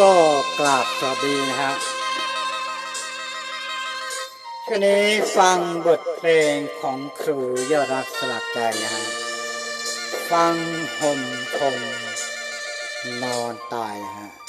ก็กราบสวัสดีนะฮะคืนนี้ฟังบทเพลงของครูยอดรักสลักใจนะฮะฟังห่มคงนอนตายนะฮะ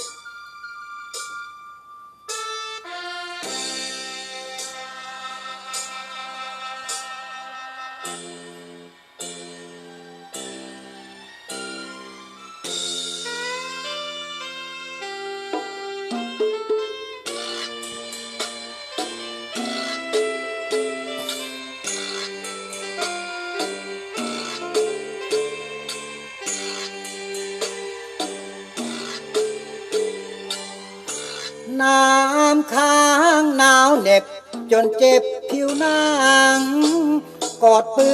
น้ำค้างหนาวเหน็บ จนเจ็บผิวหนัง กอดปื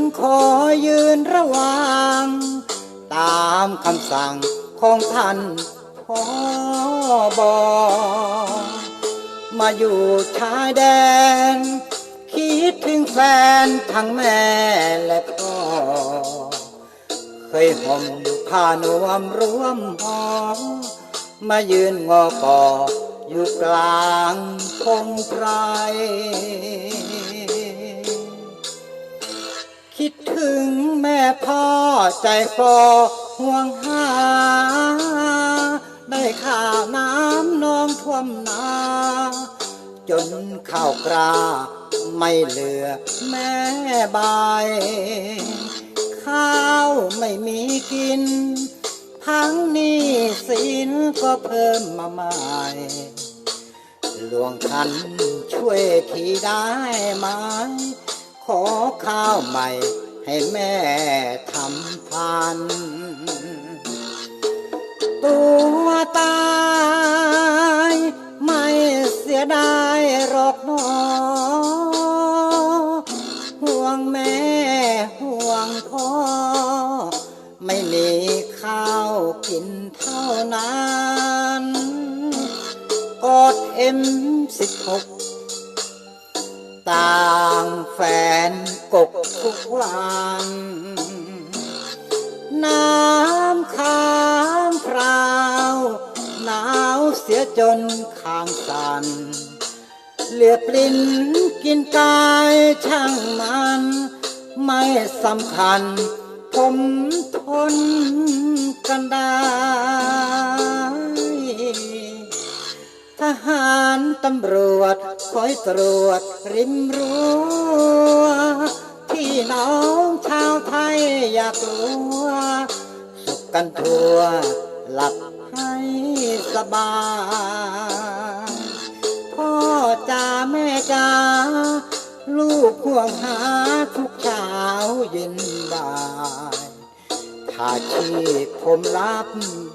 นขอยืนระวัง ตามคำสั่งของท่านพอบอมาอยู่ชายแดน คิดถึงแฟนทั้งแม่และพ่อ เคยห่มผ้านวมร่วมหอมายืนงอกอ อยู่กลางพงไพรคิดถึงแม่พ่อใจฟอห่วงหา ได้ข่าวน้ำนองท่วมนา จนข้าวกราไม่เหลือแม่ใบข้าวไม่มีกิน ทั้งนี้สินก็เพิ่มมาใหม่หลวงท่านช่วยทีได้ไหมขอข้าวใหม่ให้แม่ทำพัน ตัวตายไม่เสียดายหรอกนอห่วงแม่ห่วงพ่อไม่มี กินเท่านั้นกอดเอ็มสิบหกต่างแฟนกกทุกวันน้ำค้างคราวหนาวเสียจนข้างสันเหลือปลิ้นกินกายช่างมัน ไม่สำคัญ ผมทนกันได้ ทหารตำรวจคอยตรวจริมรั้วที่น้องชาวไทยอยากรู้วสุขกันทั่วหลับให้สบาย วงหาทุกเช้าเย็นบ่ายถ้าชีพผมรับ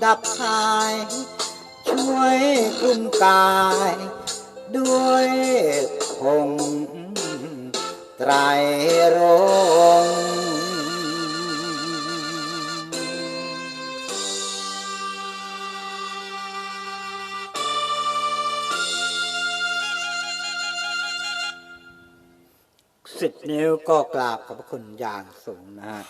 ดับหาย ช่วยคุ้มกาย ด้วยคงไตรรง สิบนิ้วก็กราบขอบพระคุณอย่างสูงนะฮะ